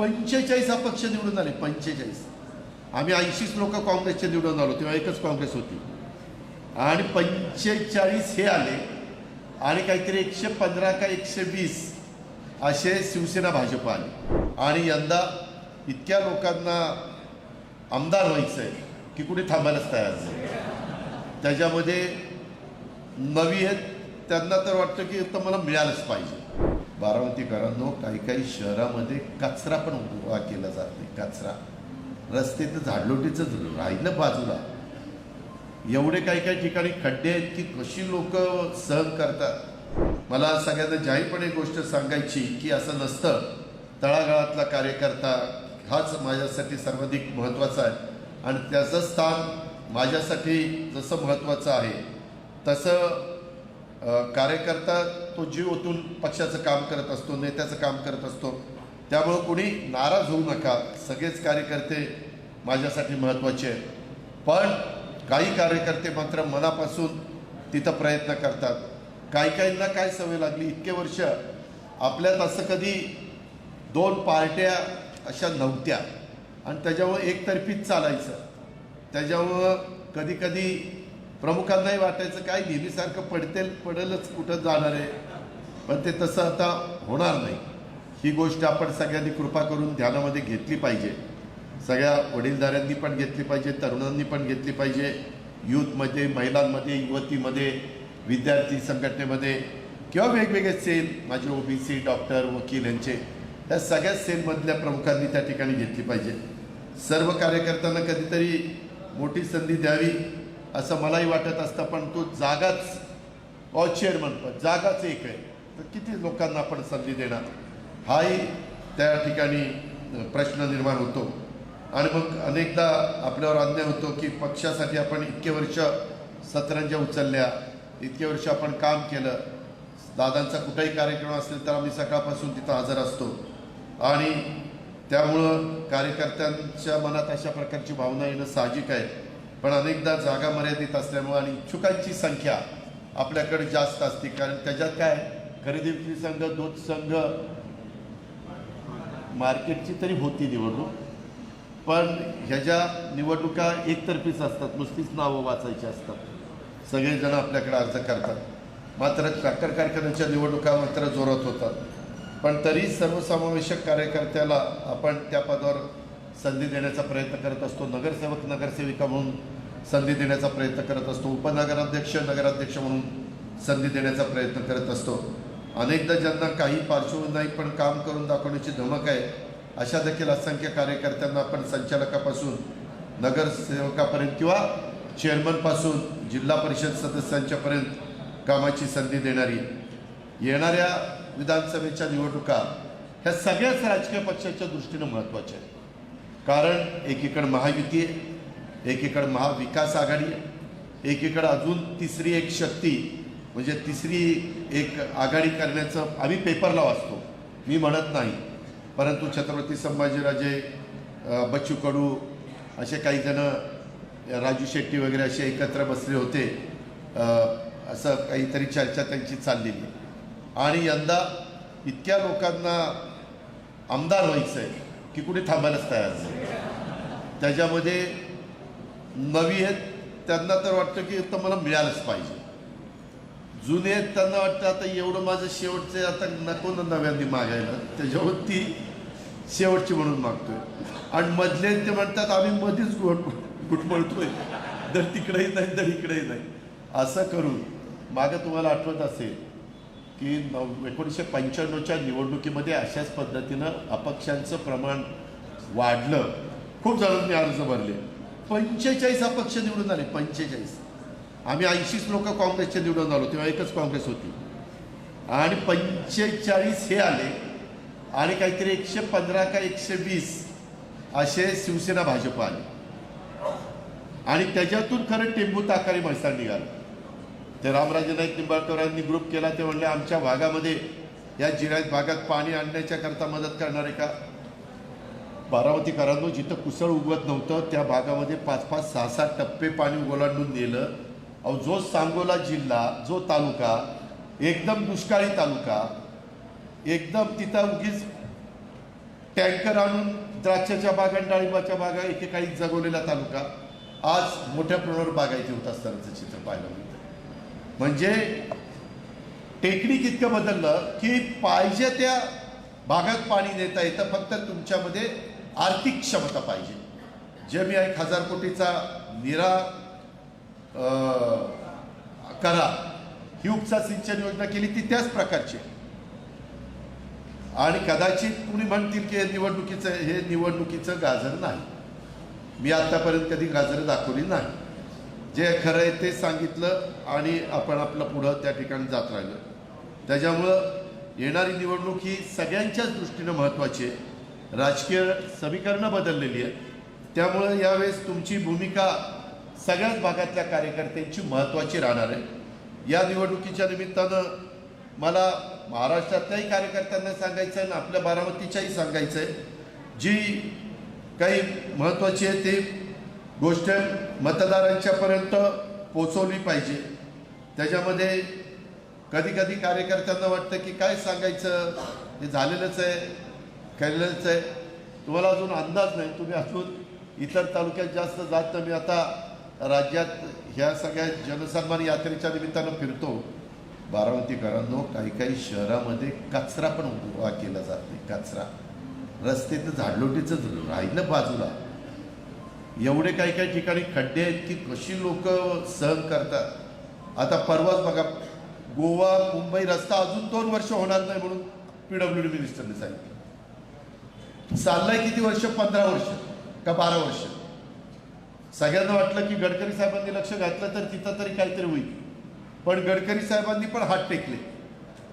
पंचेचाळीस अपक्ष निवडून आले पंचेचाळीस. आम्ही ऐंशीच लोक काँग्रेसचे निवडून आलो तेव्हा एकच काँग्रेस होती. आणि पंचेचाळीस हे आले आणि काहीतरी एकशे पंधरा का एकशे वीस असे शिवसेना भाजप आले. आणि यंदा इतक्या लोकांना आमदार व्हायचं आहे की कुठे थांबायलाच तयार नाही. त्याच्यामध्ये नवी आहेत त्यांना तर वाटतं की तर मला मिळालंच पाहिजे. बारामतीकरांनो काही काही शहरामध्ये कचरा पण उभा केला जात नाही कचरा. रस्ते तर झाडलोटीचंच राहिलं बाजूला. एवढे काही काही ठिकाणी खड्डे आहेत की कशी लोक सहन करतात? मला सगळ्यांना जाहीरपणे गोष्ट सांगायची की असं नसतं. तळागाळातला कार्यकर्ता हाच माझ्यासाठी सर्वाधिक महत्त्वाचा आहे. आणि त्याचं स्थान माझ्यासाठी जसं महत्त्वाचं आहे तसं कार्यकर्ता तो जीव ओतून पक्षाचं काम करत असतो नेत्याचं काम करत असतो. त्यामुळं कोणी नाराज होऊ नका. सगळेच कार्यकर्ते माझ्यासाठी महत्त्वाचे आहेत. पण काही कार्यकर्ते मात्र मनापासून तिथं प्रयत्न करतात. काही काहींना काय सवय लागली? इतके वर्ष आपल्यात असं कधी दोन पार्ट्या अशा नव्हत्या. आणि त्याच्यामुळं एकतर्फीच चालायचं. त्याच्यामुळं कधीकधी प्रमुखांनाही वाटायचं काय नेहमीसारखं पडतेल पडेलच कुठं जाणार आहे? पण ते तसं आता होणार नाही. ही गोष्ट आपण सगळ्यांनी कृपा करून ध्यानामध्ये घेतली पाहिजे. सगळ्या वडीलधाऱ्यांनी पण घेतली पाहिजे तरुणांनी पण घेतली पाहिजे. यूथमध्ये महिलांमध्ये युवतीमध्ये विद्यार्थी संघटनेमध्ये किंवा वेगवेगळे सेल माझे ओबीसी डॉक्टर वकील यांचे त्या सगळ्या सेलमधल्या प्रमुखांनी त्या ठिकाणी घेतली पाहिजे. सर्व कार्यकर्त्यांना कधीतरी मोठी संधी द्यावी. असं मलाही वाटत असतं पण तो जागाच ऑ चेअरमन पण जागाच एक आहे. तर किती लोकांना आपण संधी देणार? हाही त्या ठिकाणी प्रश्न निर्माण होतो. आणि मग अनेकदा आपल्यावर अन्याय होतो की पक्षासाठी आपण इतके वर्ष सतरंज्या उचलल्या इतके वर्ष आपण काम केलं. दादांचा कुठेही कार्यक्रम असेल तर आम्ही सकाळपासून तिथं हजर असतो. आणि त्यामुळं कार्यकर्त्यांच्या मनात अशा प्रकारची भावना येणं साहजिक आहे. पण अनेकदा जागा मर्यादित असल्यामुळं आणि इच्छुकांची संख्या आपल्याकडे जास्त असते. कारण त्याच्यात काय? खरेदी विक्री संघ दूध संघ मार्केटची तरी होती निवडणूक. पण ह्याच्या निवडणुका एकतर्फीच असतात. नुसतीच नावं वाचायची असतात. सगळेजण आपल्याकडे अर्ज करतात. मात्र साखर कारखान्याच्या निवडणुका मात्र जोरात होतात. पण तरी सर्वसमावेशक कार्यकर्त्याला आपण त्या पदावर संधी देण्याचा प्रयत्न करत असतो. नगरसेवक नगरसेविका म्हणून संधी देण्याचा प्रयत्न करत असतो. उपनगराध्यक्ष नगराध्यक्ष म्हणून संधी देण्याचा प्रयत्न करत असतो. अनेकदा ज्यांना काही पार्श्वभूमी नाही पण काम करून दाखवण्याची धमक आहे अशा देखील असंख्य कार्यकर्त्यांना आपण संचालकापासून नगरसेवकापर्यंत किंवा चेअरमनपासून जिल्हा परिषद सदस्यांच्यापर्यंत कामाची संधी देणारी येणाऱ्या विधानसभेच्या निवडणुका ह्या सगळ्याच राजकीय पक्षाच्या दृष्टीनं महत्त्वाच्या आहेत. कारण एकीकडं महायुती आहे एकीकडं महाविकास आघाडी आहे एकीकडं अजून तिसरी एक शक्ती म्हणजे तिसरी एक आघाडी करण्याचं आम्ही पेपरला वाचतो मी म्हणत नाही. परंतु छत्रपती संभाजीराजे बच्चू कडू असे काही जण राजू शेट्टी वगैरे असे एकत्र बसले होते. असं काहीतरी चर्चा त्यांची चाललेली. आणि यंदा इतक्या लोकांना आमदार व्हायचं आहे की कुठे थांबायलाच तयार नाही. त्याच्यामध्ये नवी आहेत त्यांना तर वाटतं की तर मला मिळालंच पाहिजे. जुने आहेत त्यांना वाटतं आता एवढं माझं शेवटचं आता नको ना नव्यांनी मागायला. त्याच्यावर ती शेवटची म्हणून मागतोय. आणि मधले ते म्हणतात आम्ही मध्येच घुट घुटमळतोय तर तिकडेही नाही तर इकडेही नाही. असं करून मागं तुम्हाला आठवत असेल की नव एकोणीसशे पंच्याण्णवच्या निवडणुकीमध्ये अशाच पद्धतीनं अपक्षांचं प्रमाण वाढलं. खूप जणांनी अर्ज भरले. पंचेचाळीस अपक्ष निवडून आले पंचेचाळीस. आम्ही ऐंशीच लोक काँग्रेसचे निवडून आलो तेव्हा एकच काँग्रेस होती. आणि पंचेचाळीस हे आले आणि काहीतरी एकशे पंधरा का एकशे वीस असे शिवसेना भाजप आले. आणि त्याच्यातून खरं टेंबू ताकारी मैसाळ निघाला. ते रामराजे नाईक निंबाळकरांनी ग्रुप केला. ते म्हणले आमच्या भागामध्ये या जिरायत भागात पाणी आणण्याच्या करता मदत करणार आहे का बारामतीकरांनो जिथं कुसळ उगवत नव्हतं त्या भागामध्ये पाच पाच सहा सहा टप्पे पाणी ओलांडून नेलं. अहो जो सांगोला जिल्हा जो तालुका एकदम दुष्काळी तालुका एकदम तिथं उगीच टँकर आणून द्राक्षाच्या बागा आणि डाळिंबाच्या बागा एकेकाळी जगवलेला तालुका. आज मोठ्या प्रमाणावर बागायती होत असतानाचं चित्र पाहायला मिळतं. म्हणजे टेक्निक इतकं बदललं की पाहिजे त्या भागात पाणी देता येतं फक्त तुमच्यामध्ये आर्थिक क्षमता पाहिजे. जे मी एक हजार कोटीचा निरा करा ही उपसा सिंचन योजना केली ती त्याच प्रकारची आणि कदाचित कुणी म्हणतील की हे निवडणुकीचं हे निवडणुकीचं गाजर नाही. मी आतापर्यंत कधी गाजरं दाखवली नाही. जे खरं आहे ते सांगितलं आणि आपण आपलं पुढं त्या ठिकाणी जात राहिलं. त्याच्यामुळं येणारी निवडणूक ही सगळ्यांच्याच दृष्टीनं महत्त्वाची आहे. राजकीय समीकरणं बदललेली आहेत. त्यामुळं यावेळेस तुमची भूमिका सगळ्याच भागातल्या कार्यकर्त्यांची महत्त्वाची राहणार आहे. या निवडणुकीच्या निमित्तानं मला महाराष्ट्रातल्याही कार्यकर्त्यांना सांगायचं आहे आणि आपल्या बारामतीच्याही सांगायचं आहे जी काही महत्त्वाची आहे ती गोष्ट मतदारांच्यापर्यंत पोचवली पाहिजे. त्याच्यामध्ये कधी कधी कार्यकर्त्यांना वाटतं की काय सांगायचं? हे झालेलंच आहे केलेलंच आहे. तुम्हाला अजून अंदाज नाही. तुम्ही अजून इतर तालुक्यात जास्त जात मी आता राज्यात ह्या सगळ्या जनसन्मान यात्रेच्या निमित्तानं फिरतो. बारामतीकरांनो काही काही शहरामध्ये कचरा पण उभा केला जात नाही. कचरा. रस्ते तर झाडलोटीचंच राहिलं बाजूला. एवढे काही काही ठिकाणी खड्डे आहेत की कशी लोक सहन करतात. आता परवाच बघा गोवा मुंबई रस्ता अजून दोन वर्ष होणार नाही म्हणून पीडब्ल्यू डी मिनिस्टरने सांगितलं. चाललंय किती वर्ष? पंधरा वर्ष का बारा वर्ष? सगळ्यांना वाटलं की गडकरी साहेबांनी लक्ष घातलं तर तिथं तरी काहीतरी होईल. पण गडकरी साहेबांनी पण हात टेकले.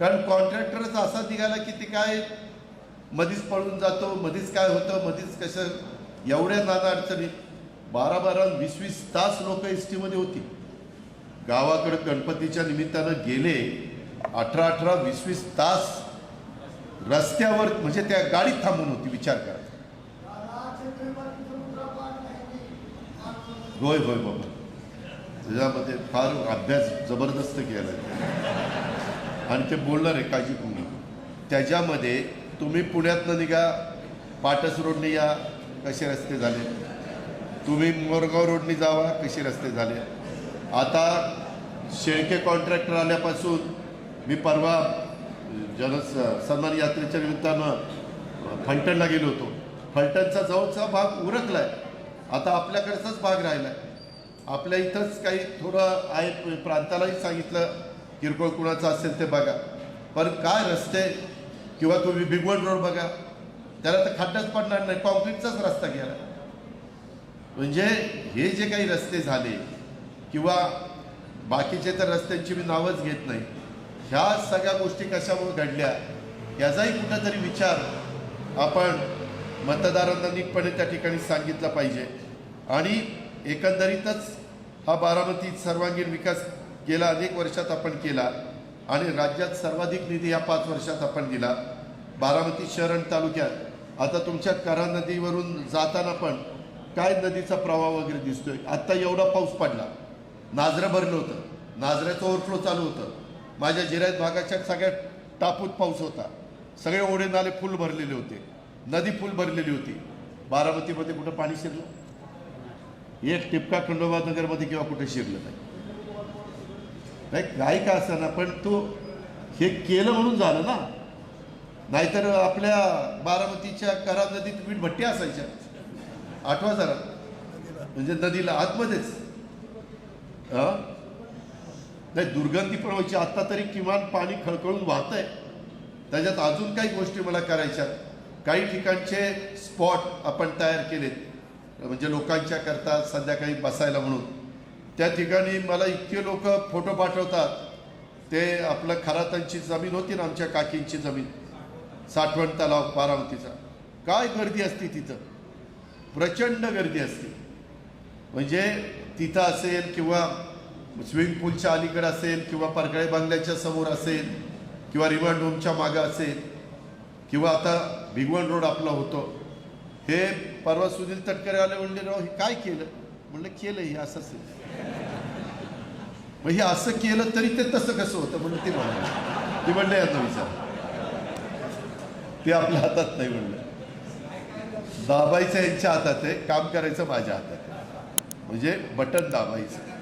कारण कॉन्ट्रॅक्टरच असा निघाला की ते काय मधीच पळून जातो मधीच काय होतं मधीच कसं एवढ्या नाना अडचणी. बारा बारा वीस वीस तास लोक एस टीमध्ये होती. गावाकडे गणपतीच्या निमित्तानं गेले अठरा अठरा वीस वीस तास रस्त्यावर म्हणजे त्या गाडीत थांबून होती विचार करा. होय होय बाबा. त्याच्यामध्ये फार अभ्यास जबरदस्त केला. आणि ते बोलणार आहे काळजी करू त्याच्यामध्ये तुम्ही पुण्यातनं निघा पाटस रोडने या कसे रस्ते झाले? तुम्ही मोरगाव रोडनी जावा कसे रस्ते झाले? आता शेळके कॉन्ट्रॅक्टर आल्यापासून मी परवा जन सन्मान यात्रेच्या निमित्तानं फलटणला गेलो होतो. फलटणचा जवळचा भाग उरकलाय. आता आपल्याकडचाच भाग राहिलाय. आपल्या इथंच काही थोडं आहे प्रांतालाही सांगितलं किरकोळ कुणाचं असेल ते बघा. पण काय रस्ते किंवा तुम्ही भिगवण रोड बघा. त्याला तर खड्डाच पडणार नाही कॉन्क्रीटचाच रस्ता गेला. म्हणजे हे जे काही रस्ते झाले किंवा बाकीचे तर रस्त्यांची मी नावच घेत नाही ह्या सगळ्या गोष्टी कशामुळे घडल्या याचाही कुठंतरी विचार आपण मतदारांना नीटपणे त्या ठिकाणी सांगितला पाहिजे. आणि एकंदरीतच हा बारामतीत सर्वांगीण विकास गेल्या अनेक वर्षात आपण केला आणि राज्यात सर्वाधिक निधी या पाच वर्षात आपण दिला. बारामती शहर आणि तालुक्यात. आता तुमच्या करा नदीवरून जाताना पण काय नदीचा प्रवाह वगैरे दिसतोय? आत्ता एवढा पाऊस पडला. नाजरं भरलं होतं. नाजऱ्याचं ओव्हरफ्लो चालू होतं. माझ्या जिरायत भागाच्या सगळ्या टापूत पाऊस होता. सगळे ओढे नाले फुल भरलेले होते. नदी फुल भरलेली होती. बारामतीमध्ये कुठं पाणी शिरलं? एक टिपका खंडोबा नगरमध्ये किंवा कुठे शिरलं नाही. नाही काय का असं पण तो हे केलं म्हणून झालं ना. नाहीतर आपल्या बारामतीच्या करा नदीत वीट भट्टी असायच्या. आठवा जरा. म्हणजे नदीला आतमध्येच. नाही दुर्गंधी पण व्हायची आत्ता तरी किमान पाणी खळखळून वाहत आहे त्याच्यात अजून काही गोष्टी मला करायच्या. काही ठिकाणचे स्पॉट आपण तयार केलेत. म्हणजे लोकांच्या करता संध्याकाळी बसायला म्हणून. त्या ठिकाणी मला इतके लोक फोटो पाठवतात. ते आपलं खरातांची जमीन होती ना आमच्या काकींची जमीन. साठवण तलाव बारामतीचा. काय गर्दी असते तिथं? प्रचंड गर्दी असते. म्हणजे तिथं असेल किंवा स्विमिंग पूलच्या अलीकडे असेल किंवा परगळे बांगल्याच्या समोर असेल किंवा रिमांड होमच्या मागं असेल किंवा आता भिगवण रोड आपला होतो. हे परवा सुनील तटकरे आले म्हणले राव हे काय केलं? म्हणलं केलं हे असंच मग हे असं केलं तरी ते तसं कसं होतं म्हणून ते म्हणाले. ते म्हणलं याचा विचार. ते आपल्या हातात नाही म्हणलं. दाबायचं यांच्या हातात आहे काम करायचं माझ्या हातात आहे. म्हणजे बटन दाबायचं.